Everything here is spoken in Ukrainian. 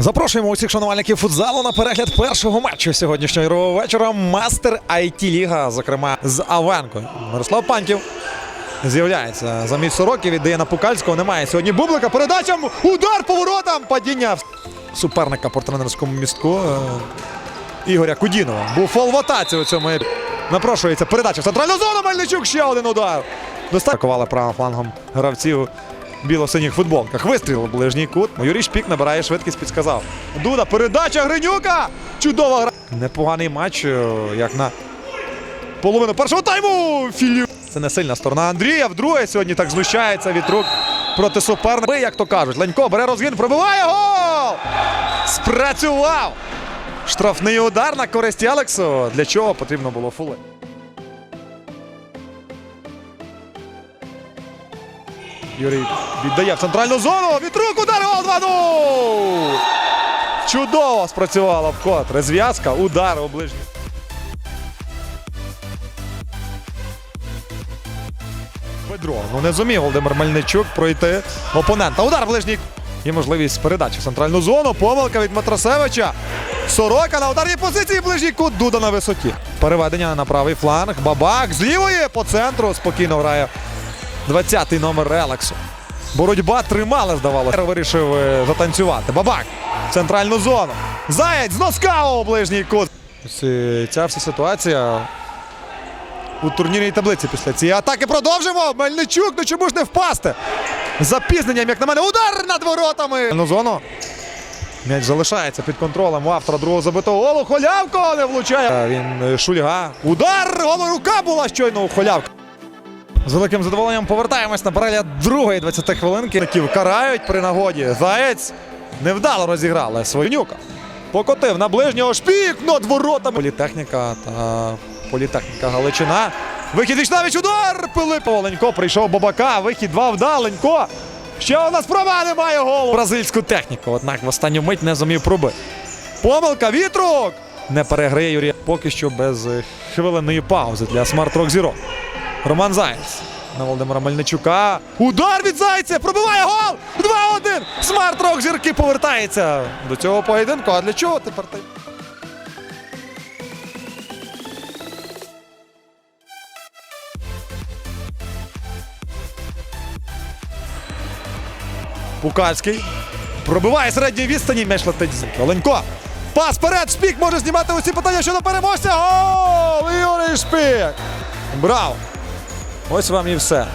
Запрошуємо усіх шанувальників футзалу на перегляд першого матчу сьогоднішнього ігрового вечора. Мастер IT Ліга, зокрема з Авенко. Мирослав Панків з'являється замість сороків. Віддає на Пукальського. Немає сьогодні бублика. Передача удар поворотом. Падіння суперника по тренерському містку е, Ігоря Кудінова. Був фол в атаці у цьому. Напрошується передача в центральну зону. Мельничук ще один удар. Достатковали правим флангом гравців біло-синіх футболках. Вистріл у ближній кут. Юрій Шпік набирає швидкість, підсказав. Дуда, передача Гринюка! Чудова гра. Непоганий матч, е, як на половину першого тайму. Філіп. Це не сильна сторона Андрія. Вдруге сьогодні так знущається від рук проти суперника. Як то кажуть, Ленько бере розгін, пробиває гол! Спрацював! Штрафний удар на користь Алексу. Для чого потрібно було фули? Юрій віддає в центральну зону. Вітрук удар гол 2-0! Чудово спрацювала вкотре. Зв'язка, удар у ближній. Педро. Ну не зумів Володимир Мельничук пройти опонента. Удар ближній. Є можливість передачі в центральну зону. Помилка від Матрасевича. Сорока на ударній позиції ближній кут. Дуда на висоті. Переведення на правий фланг. Бабак з лівої по центру спокійно грає 20-й номер Релаксу. Боротьба тримала, здавалося. Вирішив е, затанцювати. Бабак. Центральну зону. Заєць з носка у ближній кут. Е, Ця вся ситуація у турнірній таблиці після цієї атаки продовжимо. Мельничук, ну чому ж не впасти? Запізненням, як на мене, удар над воротами. Ну, зону. М'яч залишається під контролем у автора другого забитого голу. Холявко не влучає. Він е, шульга. Удар! Гола рука була щойно у холявка. З великим задоволенням повертаємось на перегляд другої 20 хвилинки. Таків карають при нагоді. Заєць невдало розіграли Свойнюка. Покотив на ближнього шпік над воротами. Політехніка та політехніка Галичина. Вихід Вічнавіч удар! Пилип Оленько прийшов Бабака. Вихід два вдаленько. Ще одна спроба немає голу. Бразильську техніку, однак в останню мить не зумів пробити. Помилка, вітрук! Не переграє Юрія. Поки що без е, хвилинної паузи для Rock Zero. Роман Заєць на Володимира Мельничука. Удар від Зайця! Пробиває гол! 2-1! Смарт Рок зірки повертається до цього поєдинку. А для чого тепер ти? Пукальський. Пробиває середньої відстані, м'яч летить. Оленько. Пас вперед, Шпік може знімати усі питання щодо переможця. Гол! Юрій Шпік! Браво! Ось вам і все.